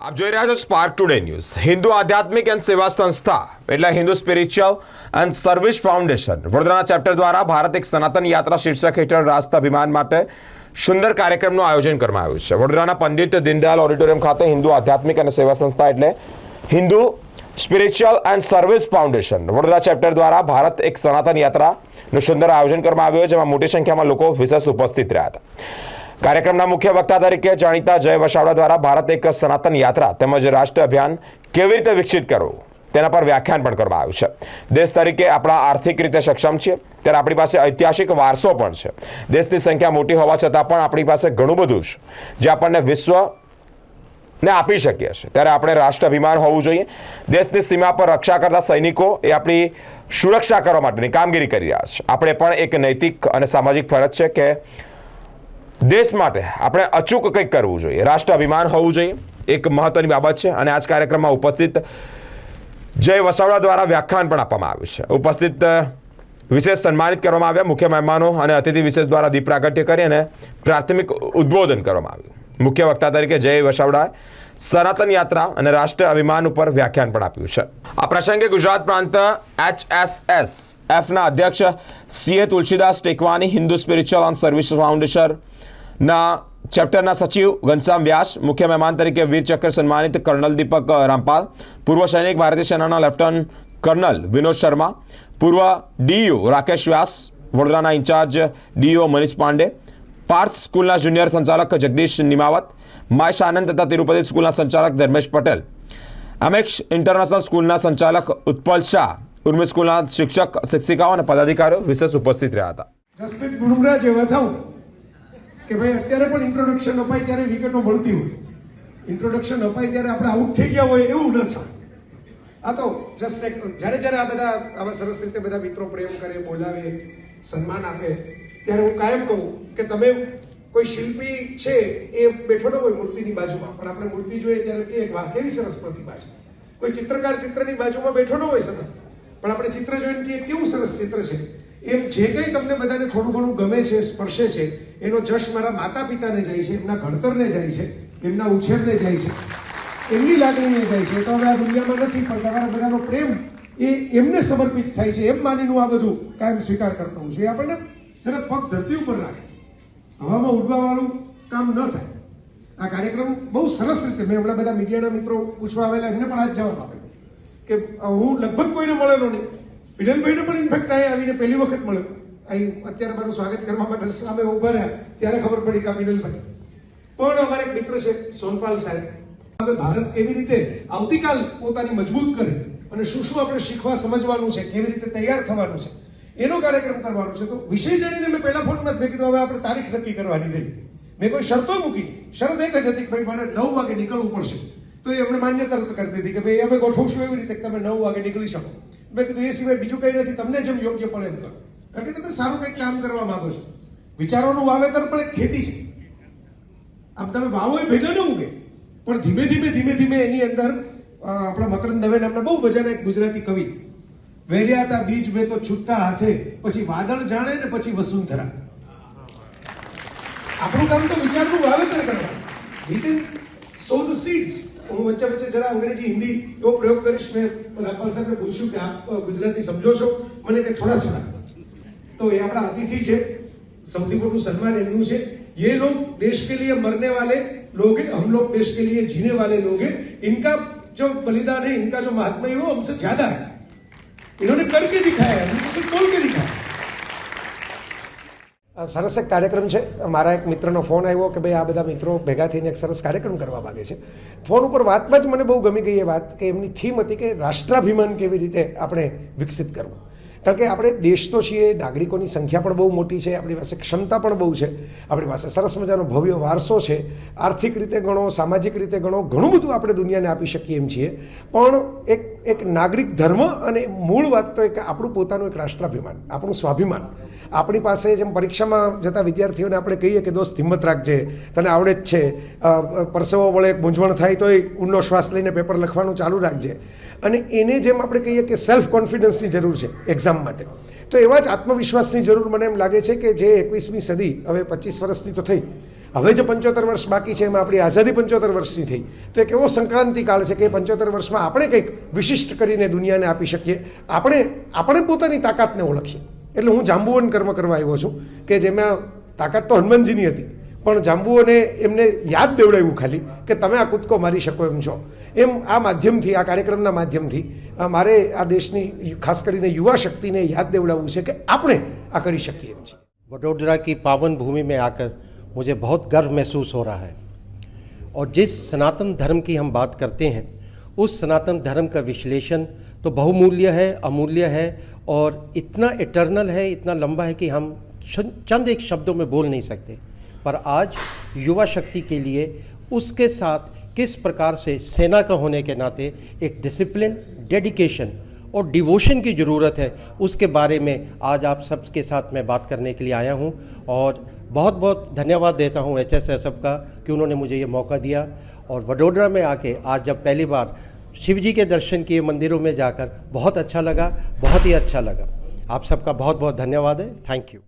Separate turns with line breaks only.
આપ જોઈ રહ્યા છો સ્પાર્ક ટુડે ન્યૂઝ હિન્દુ આધ્યાત્મિક એન્ડ સેવા સંસ્થા, એટલે Hindu spiritual and service foundation વડોદરાના ચેપ્ટર દ્વારા ભારત એક સનાતન યાત્રા શીર્ષક હેઠળ રાષ્ટ્ર અભિમાન માટે સુંદર કાર્યક્રમનું આયોજન કરવામાં આવ્યું છે. વડોદરાના પંડિત દીનદયાલ ઓડિટોરિયમ ખાતે હિન્દુ આધ્યાત્મિક અને સેવા સંસ્થા, એટલે Hindu spiritual and service foundation Vadodara chapter દ્વારા ભારત એક સનાતન યાત્રાનું સુંદર આયોજન કરવામાં આવ્યું જેમાં મોટી સંખ્યામાં લોકો વિશેષ ઉપસ્થિત રહ્યા હતા. કાર્યક્રમના મુખ્ય વક્તા તરીકે જાણીતા જય વસાવડા દ્વારા ભારત એક સનાતન યાત્રા તેમજ રાષ્ટ્ર અભિયાન કેવી રીતે વિકસિત કરવું તેના પર વ્યાખ્યાન પણ કરવામાં આવ્યું છે. દેશ તરીકે આપણા આર્થિક રીતે સક્ષમ છીએ, ત્યારે આપણી પાસે ઐતિહાસિક વારસો પણ છે. દેશની સંખ્યા મોટી હોવા છતાં પણ આપણી પાસે ઘણું બધું છે. જે આપણને વિશ્વ ને આપી શકીએ છીએ. ત્યારે આપણે રાષ્ટ્ર અભિમાન હોવું જોઈએ. દેશની સીમા પર રક્ષા કરતા સૈનિકો એ આપણી સુરક્ષા કરવા માટેની કામગીરી કરી રહ્યા છે. આપણે પણ એક નૈતિક અને સામાજિક ફરજ છે કે દેશ માટે આપણે અચૂક કંઈક કરવું જોઈએ. રાષ્ટ્ર અભિમાન હોવું જોઈએ. એક મહત્વની બાબત છે અને આજ કાર્યક્રમમાં ઉપસ્થિત જય વસાવડા દ્વારા વ્યાખ્યાન પણ આપવામાં આવ્યું છે. ઉપસ્થિત વિશેષ સન્માનિત કરવામાં આવ્યા મુખ્ય મહેમાનો અને અતિથિ વિશેષ દ્વારા દીપ પ્રાગટ્ય કરી અને પ્રાથમિક ઉદ્બોધન કરવામાં આવ્યું. મુખ્ય વક્તા તરીકે જય વસાવડાએ સનાતન યાત્રા અને રાષ્ટ્ર અભિમાન ઉપર વ્યાખ્યાન પણ આપ્યું છે. આ પ્રસંગે ગુજરાત પ્રાંત એચએસએસ એફના અધ્યક્ષ CA Tulsidas Tekwani Hindu spiritual and service ફાઉન્ડેશનના ચેપ્ટરના સચિવ ઘનશ્યામ વ્યાસ, મુખ્ય મહેમાન તરીકે વીર ચક્ર સન્માનિત કર્નલ દીપક રામપાલ, પૂર્વ સૈનિક ભારતીય સેનાના લેફ્ટનન્ટ કર્નલ વિનોદ શર્મા, પૂર્વ ડીયુ રાકેશ વ્યાસ, વડોદરાના ઇન્ચાર્જ ડીઓ મનીષ પાંડે પાર્થ સ્કૂલના જુનિયર સંચાલક જગદીશ નિમાવત માયશ આનંદ તથા તિરુપતિ સ્કૂલના સંચાલક ધર્મેશ પટેલ. અમેક્ષ ઇન્ટરનેશનલ સ્કૂલના સંચાલક ઉત્પલ શાહ, ઉર્મી સ્કૂલના શિક્ષક, શિક્ષિકાઓ અને પદાધિકારીઓ વિશેષ ઉપસ્થિત રહ્યા હતા.
જસપ્રીત ગુરુમરાજ એવા થાવ કે ભાઈ અત્યારે પણ ઇન્ટ્રોડક્શન અપાય ત્યારે વિકેટો મળતી હોય. ઇન્ટ્રોડક્શન અપાય ત્યારે આપણે આઉટ થઈ ગયા હોય એવું ન થાય. આ તો જસ્ટ એક જ્યારે જ્યારે આ બધા આવા સરસ રીતે બધા મિત્રો પ્રેમ કરે, બોલાવે, સન્માન આપે ત્યારે હું કાયમ કહું કે તમે કોઈ શિલ્પી છે એ બેઠો ન હોય મૂર્તિની બાજુમાં, પણ આપણે મૂર્તિ જોઈએ ત્યારે કે વાહ કેવી સરસ પ્રતિભા છે. કોઈ ચિત્રકાર ચિત્રની બાજુમાં બેઠો ન હોય સતત, પણ આપણે ચિત્ર જોઈને કહીએ કેવું સરસ ચિત્ર છે. એમ જે કંઈ તમને બધાને થોડું ઘણું ગમે છે, સ્પર્શે છે, એનો જશ મારા માતા પિતાને જાય છે, એમના ઘડતરને જાય છે, એમના ઉછેરને જાય છે, એમની લાગણીને જાય છે. તો હવે આ દુનિયામાં નથી, પણ તમારા બધાનો પ્રેમ એ એમને સમર્પિત થાય છે, એમ માનીને આ બધું કાયમ સ્વીકાર કરતો હું છું. એ આપણને જરા પગ ધરતી ઉપર રાખે. હવામાં ઉડવાવાળું કામ ન થાય. આ કાર્યક્રમ બહુ સરસ રીતે મેં હમણાં બધા મીડિયાના મિત્રો પૂછવા આવેલા, એમને પણ આ જ જવાબ આપેલો કે હું લગભગ કોઈને મળેલો નહીં. વિડનભાઈને પણ ઇન્ફેક્ટ અહીં આવીને પહેલી વખત મળ્યો. અહીં અત્યારે મારું સ્વાગત કરવા માટે સામે ઊભા રહ્યા, ત્યારે ખબર પડી કે આ વિડનભાઈ પણ અમારે એક મિત્ર છે, સોનપાલ સાહેબ. હવે ભારત કેવી રીતે આવતીકાલ પોતાની મજબૂત કરે અને શું શું આપણે શીખવા સમજવાનું છે, કેવી રીતે તૈયાર થવાનું છે એનો કાર્યક્રમ કરવાનો છે. તો વિષય જાણીને મેં પહેલા નથી મેં કીધું, હવે આપણે તારીખ નક્કી કરવાની રહી. મેં કોઈ શરતો મૂકી શરત એક જ હતી કે ભાઈ, મારે નવ વાગે નીકળવું પડશે. તો એ એમણે માન્ય તરત કરી દીધી કે ભાઈ, અમે ગોઠવશું એવી રીતે તમે નવ વાગે નીકળી શકો. મેં કીધું, એ સિવાય બીજું કંઈ નથી. તમને જેમ યોગ્ય પડે એમ કરો. કારણ કે તમે સારું કંઈક કામ કરવા માંગો છો. વિચારોનું વાવેતર પણ એક ખેતી છે. આમ તમે વાવો એ ભેગા ન ઉગે, પણ ધીમે ધીમે ધીમે ધીમે એની અંદર આપણા મકરંદ દવે નામના બહુ મજાના એક ગુજરાતી કવિ વેર્યા હતા બીજ મેં તો છૂટા હાથે પછી વાદળ જાણે ને પછી વસુંધરા આપણું કામ તો વિચારનું વાવેતર કરવાનું We can sow the seeds. હું વચ્ચે વચ્ચે જરા અંગ્રેજી હિન્દી એવો પ્રયોગ કરીશ મેં રામપાલ સાહેબને પૂછ્યું કે આપ અ, ગુજરાતી સમજો છો મને કે થોડા થોડા तो ये अपना अतिथि છે સૌથી મોટું સન્માન એમનું છે ये लोग देश के लिए मरने वाले लोग हैं हम लोग देश के लिए जीने वाले लोग हैं इनका जो बलिदान है इनका जो महात्मा है वो हमसे ज्यादा है इन्होंने करके दिखाया है इन्होंने सिर्फ बोल के दिखाया
આ સરસ એક કાર્યક્રમ છે મારા એક મિત્રનો ફોન આવ્યો કે ભાઈ આ બધા મિત્રો ભેગા થઈને એક સરસ કાર્યક્રમ કરવા માગે છે ફોન ઉપર વાતમાં જ મને બહુ ગમી ગઈ એ વાત કે એમની થીમ હતી કે રાષ્ટ્રાભિમાન કેવી રીતે આપણે વિકસિત કરવું કારણ કે આપણે દેશનો છીએ, નાગરિકોની સંખ્યા પણ બહુ મોટી છે, આપણી પાસે ક્ષમતા પણ બહુ છે, આપણી પાસે સરસ મજાનો ભવ્ય વારસો છે, આર્થિક રીતે ગણો, સામાજિક રીતે ગણો, ઘણું બધું આપણે દુનિયાને આપી શકીએ એમ છીએ. પણ એક એક નાગરિક ધર્મ અને મૂળ વાત તો એક આપણું પોતાનું એક રાષ્ટ્રાભિમાન, આપણું સ્વાભિમાન. આપણી પાસે જેમ પરીક્ષામાં જતા વિદ્યાર્થીઓને આપણે કહીએ કે, દોસ્ત, હિંમત રાખજે, તને આવડે જ છે. પરસેવો વળે મૂંઝવણ થાય તોય ઊંડો શ્વાસ લઈને પેપર લખવાનું ચાલુ રાખજે. અને એને જેમ આપણે કહીએ કે સેલ્ફ કોન્ફિડન્સની જરૂર છે એક્ઝામ માટે. તો એવા જ આત્મવિશ્વાસની જરૂર મને એમ લાગે છે કે જે એકવીસમી સદી, હવે પચીસ વર્ષની તો થઈ.
હવે જે પંચોતેર વર્ષ બાકી છે એમાં આપણી આઝાદી પંચોતેર વર્ષની થઈ. તો એક એવો સંક્રાંતિ કાળ છે કે પંચોતેર વર્ષમાં આપણે કંઈક વિશિષ્ટ કરીને દુનિયાને આપી શકીએ. આપણે આપણે પોતાની તાકાતને ઓળખીએ. એટલે હું જાંબુવન કર્મ કરવા આવ્યો છું કે જેમાં તાકાત તો હનુમાનજીની હતી. પણ જાંબુઓને એમને યાદ દેવડાવ્યું ખાલી કે તમે આ કૂદકો મારી શકો એમ છો એમ આ માધ્યમથી આ કાર્યક્રમના માધ્યમથી આ મારે આ દેશની ખાસ કરીને યુવા શક્તિને યાદ દેવડાવવું છે કે આપણે આ કરી શકીએ એમ છે
वडोदरा की पावन भूमि में आकर मुझे बहुत गर्व महसूस हो रहा है और जिस सनातन धर्म की हम बात करते हैं उस सनातन धर्म का विश्लेषण तो बहुमूल्य है अमूल्य है और इतना इटर्नल है इतना लंबा है कि हम शन- चंद एक शब्दों में बोल नहीं सकते पर आज युवा शक्ति के लिए उसके साथ किस प्रकार से सेना का होने के नाते एक डिसिप्लिन डेडिकेशन और डिवोशन की ज़रूरत है, उसके बारे में आज आप सबके साथ मैं बात करने के लिए आया हूँ। और बहुत बहुत धन्यवाद देता हूँ एच एस का कि उन्होंने मुझे ये मौका दिया। और वडोदरा में आके आज जब पहली बार शिव जी के दर्शन किए मंदिरों में जाकर, बहुत अच्छा लगा, बहुत ही अच्छा लगा। आप सबका बहुत बहुत धन्यवाद है। Thank you